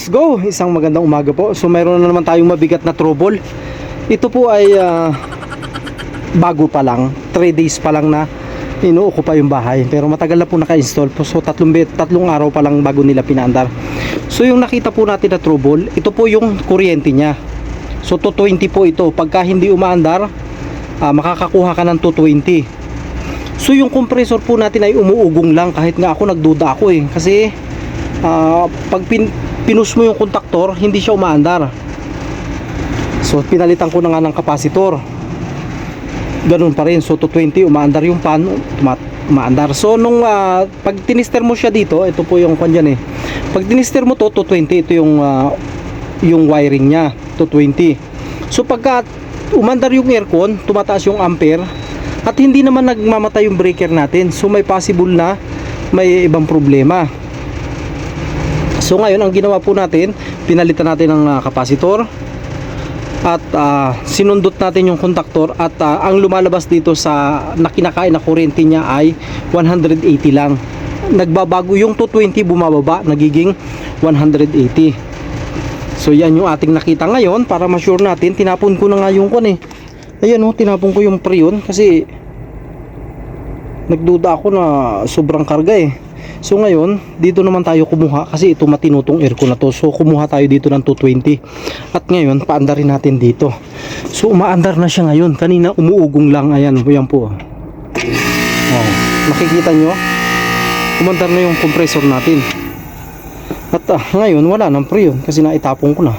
Let's go! Isang magandang umaga po. So mayroon na naman tayong mabigat na trouble. Ito po ay ah, bago pa lang. 3 days pa lang na inuuko pa yung bahay. Pero matagal na po naka-install po. So tatlong, tatlong araw pa lang bago nila pinaandar. So yung nakita po natin na trouble, ito po yung kuryente niya. So 220 po ito. Pagka hindi umaandar, ah, makakakuha ka ng 220. So yung compressor po natin ay umuugong lang kahit nga ako nagduda ako eh. Kasi ah, pag pin, pinus mo yung kontaktor, hindi siya umaandar. So pinalitan ko na nga ng kapasitor. Ganun pa rin. So 220 umaandar yung pan, uma, umaandar. So nung ah, pag tinister mo siya dito, ito po yung kwan eh. Pag tinister mo to 220, ito yung ah, yung wiring niya, 220. So pagka umandar yung aircon, tumataas yung ampere at hindi naman nagmamatay yung breaker natin. So may possible na may ibang problema. So ngayon ang ginawa po natin, pinalitan natin ng ah, kapasitor at ah, sinundot natin yung kontaktor at ah, ang lumalabas dito sa nakinakain na kuryente niya ay 180 lang. Nagbabago yung 220 bumababa, nagiging 180. So yan yung ating nakita ngayon para ma-sure natin, tinapon ko na nga yung kon eh. Ayan oh, tinapon ko yung preyon kasi nagduda ako na sobrang karga eh. So ngayon, dito naman tayo kumuha kasi ito matinutong aircon na to. So kumuha tayo dito ng 220. At ngayon, paandarin natin dito. So umaandar na siya ngayon. Kanina umuugong lang. Ayan, yan po. Oh, makikita nyo, umandar na yung compressor natin. At ah, ngayon, wala nang preyon kasi naitapon ko na.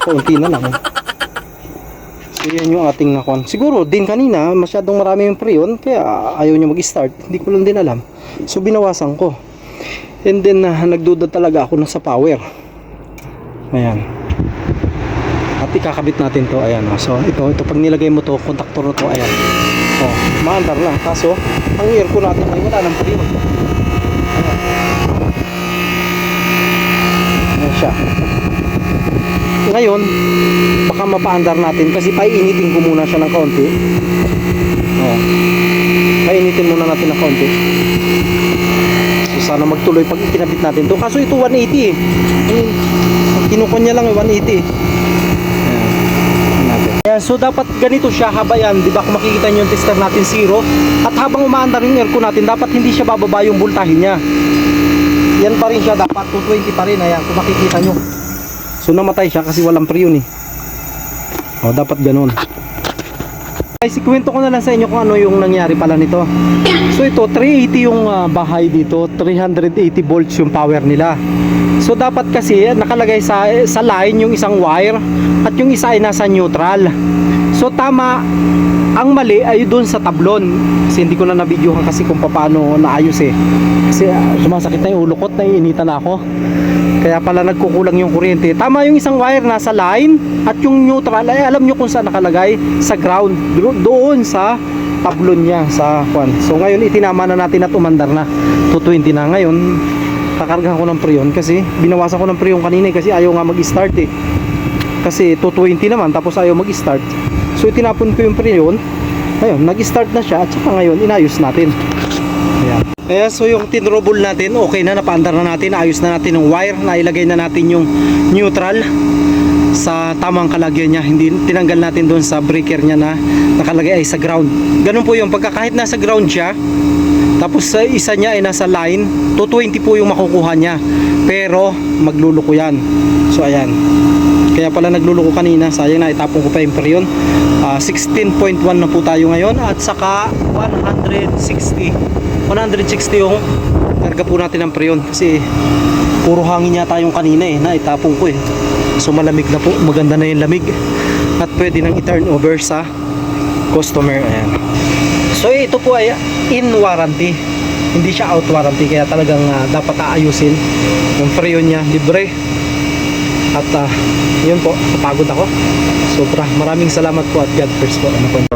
Kaunti na lang. eh. So yan yung ating nakon. Siguro din kanina masyadong marami yung preyon kaya ayaw niya mag-start. Hindi ko lang din alam. So binawasan ko. And then ah, nagduda talaga ako na sa power. Ayan. At ikakabit natin to. Ayan. oh. So ito, ito pag nilagay mo to, kontaktor na to. Ayan. Oh, maandar lang. Kaso, ang aircon natin ay wala ng preyon. Ayan. Ayan siya. Ngayon, baka mapaandar natin kasi painitin ko muna siya ng kaunti. Oh. Painitin muna natin ng kaunti. So, sana magtuloy pag ikinabit natin to. Kaso ito 180 eh. Ang kinukon niya lang eh, 180 eh. Ayan. So dapat ganito siya haba yan. Di ba kung makikita niyo yung tester natin zero. At habang umaandar yung aircon natin, dapat hindi siya bababa yung voltahe niya. Yan pa rin siya, dapat 220 pa rin. Ayan, kung makikita nyo. So namatay siya kasi walang preyon eh. O dapat ganun. Guys, ikwento ko na lang sa inyo kung ano yung nangyari pala nito. So ito, 380 yung ah, bahay dito, 380 volts yung power nila. So dapat kasi nakalagay sa sa line yung isang wire at yung isa ay nasa neutral. So tama, ang mali ay doon sa tablon. Kasi hindi ko na na-videohan kasi kung paano naayos eh. Kasi ah, sumasakit na yung ulo ko, naiinitan na ako. Kaya pala nagkukulang yung kuryente. Tama yung isang wire nasa line at yung neutral ay alam nyo kung saan nakalagay sa ground. Do- Doon sa tablon niya sa kwan. So ngayon itinama na natin at umandar na. 220 na ngayon. Kakargahan ko ng preyon kasi binawasan ko ng preyon kanina eh, kasi ayaw nga mag-start eh. Kasi 220 naman tapos ayaw mag-start. So itinapon ko yung preyon. Ayun, nag-start na siya at saka ngayon inayos natin. Ayan. Kaya so yung tinrobol natin, okay na, napaandar na natin, ayos na natin yung wire, nailagay na natin yung neutral sa tamang kalagyan niya. Hindi tinanggal natin doon sa breaker niya na nakalagay ay sa ground. Ganun po yung pagka kahit nasa ground siya, tapos sa isa niya ay nasa line, 220 po yung makukuha niya. Pero magluluko yan. So ayan. Kaya pala nagluluko kanina, sayang na itapon ko pa yung periyon. Ah, 16.1 na po tayo ngayon at saka 160. 160 yung karga po natin ng preyon kasi puro hangin yata yung kanina eh na itapon ko eh. So malamig na po. Maganda na yung lamig. At pwede nang i-turn over sa customer. Ayan. So ito po ay in warranty. Hindi siya out warranty kaya talagang ah, dapat aayusin yung preyon niya libre at ah, yun po napagod ako. Sobra. Maraming salamat po at God first po. Ano po